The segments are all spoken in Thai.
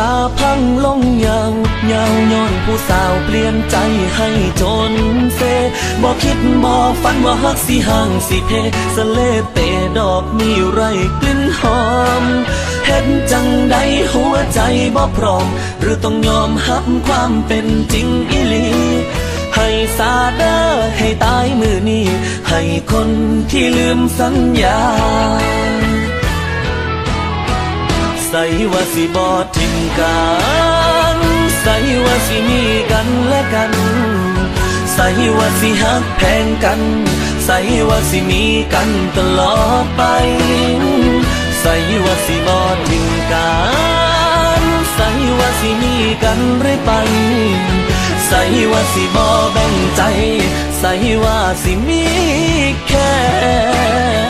ตาพังลงยาวยาวย้อนผู้สาวเปลี่ยนใจให้จนเซบอกคิดบอกฝันว่าฮักสิห่างสิเพสเลเตดอกมีไรกลิ่นหอมเห็นจังใดหัวใจบ่พร้อม หรือต้องยอมหับความเป็นจริงอีลีให้สาเดอให้ตายมือนี้ ให้คนที่ลืมสัญญา ใส่ว่าสิบอทิมกันใส่ว่าสิมีกันและกัน ใส่ว่าสิหักแพงกัน ใส่ว่าสิมีกันตลอดไป ใส่ว่าสิบอทิมกันใส่ว่าสิมีกันเรื่อยไปใส่ว่าสิบอแบ่งใจ ใส่ว่าสิมีแค่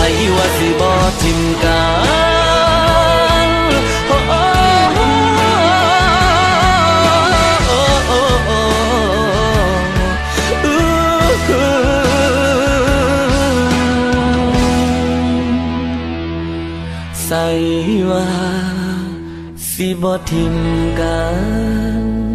ใส่ว่าสิบอทิมกันโอ้โอ้โอ้ใส่ว่าสิบอทิมกัน